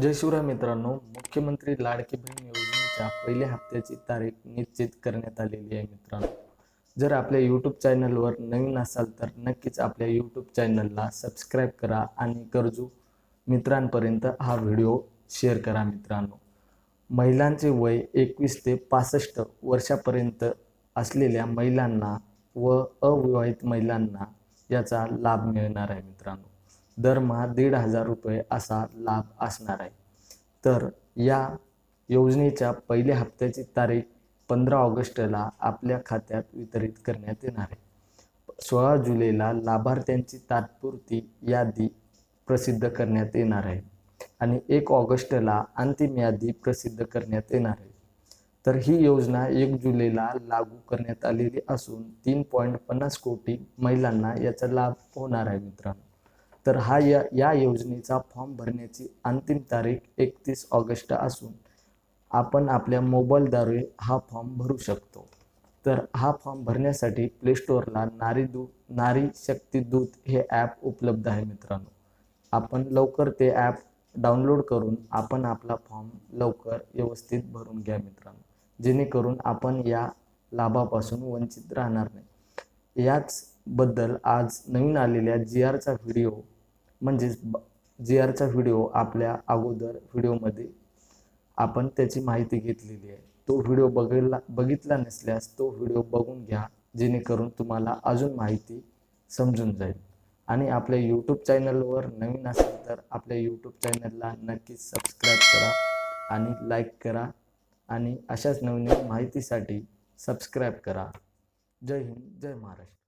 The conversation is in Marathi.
जय शिवराय मित्रांनो. मुख्यमंत्री लाडकी बहीण योजनेच्या पहिल्या हप्त्याची तारीख निश्चित करण्यात आलेली आहे मित्रांनो. जर आपल्या यूट्यूब चॅनलवर नवीन असाल तर नक्कीच आपल्या यूट्यूब चॅनलला सबस्क्राईब करा आणि गरजू मित्रांपर्यंत हा व्हिडिओ शेअर करा मित्रांनो. महिलांचे वय एकवीस ते पासष्ट वर्षापर्यंत असलेल्या महिलांना व अविवाहित महिलांना याचा लाभ मिळणार आहे मित्रांनो. दरमहा दीड हजार रुपये असा लाभ असणार आहे. तर या योजनेच्या पहिल्या हप्त्याची तारीख पंधरा ऑगस्टला आपल्या खात्यात वितरित करण्यात येणार आहे. सोळा जुलैला लाभार्थ्यांची तात्पुरती यादी प्रसिद्ध करण्यात येणार आहे आणि एक ऑगस्टला अंतिम यादी प्रसिद्ध करण्यात येणार आहे. तर ही योजना एक जुलैला लागू करण्यात आलेली असून तीन पॉईंट पन्नास कोटी महिलांना याचा लाभ होणार आहे मित्रांनो. तर हा या या योजनेचा फॉर्म भरण्याची अंतिम तारीख एकतीस ऑगस्ट असून आपण आपल्या मोबाईलद्वारे हा फॉर्म भरू शकतो. तर हा फॉर्म भरण्यासाठी प्लेस्टोअरला नारी दू नारी शक्ती दूत हे ॲप उपलब्ध आहे मित्रांनो. आपण लवकर ते ॲप डाउनलोड करून आपण आपला फॉर्म लवकर व्यवस्थित भरून घ्या मित्रांनो. जेणेकरून आपण या लाभापासून वंचित राहणार नाही. याच बद्दल आज नवीन आलेल्या जी आरचा व्हिडिओ म्हणजेच जी आरचा व्हिडिओ आपल्या अगोदर व्हिडिओमध्ये आपण त्याची माहिती घेतलेली आहे. तो व्हिडिओ बघितला बघितला नसल्यास तो व्हिडिओ बघून घ्या जेणेकरून तुम्हाला अजून माहिती समजून जाईल. आणि आपल्या यूट्यूब चॅनलवर नवीन असेल तर आपल्या यूट्यूब चॅनलला नक्कीच सबस्क्राईब करा आणि लाईक करा आणि अशाच नवीन नवीन माहितीसाठी सबस्क्राईब करा. जय हिंद जय महाराष्ट्र.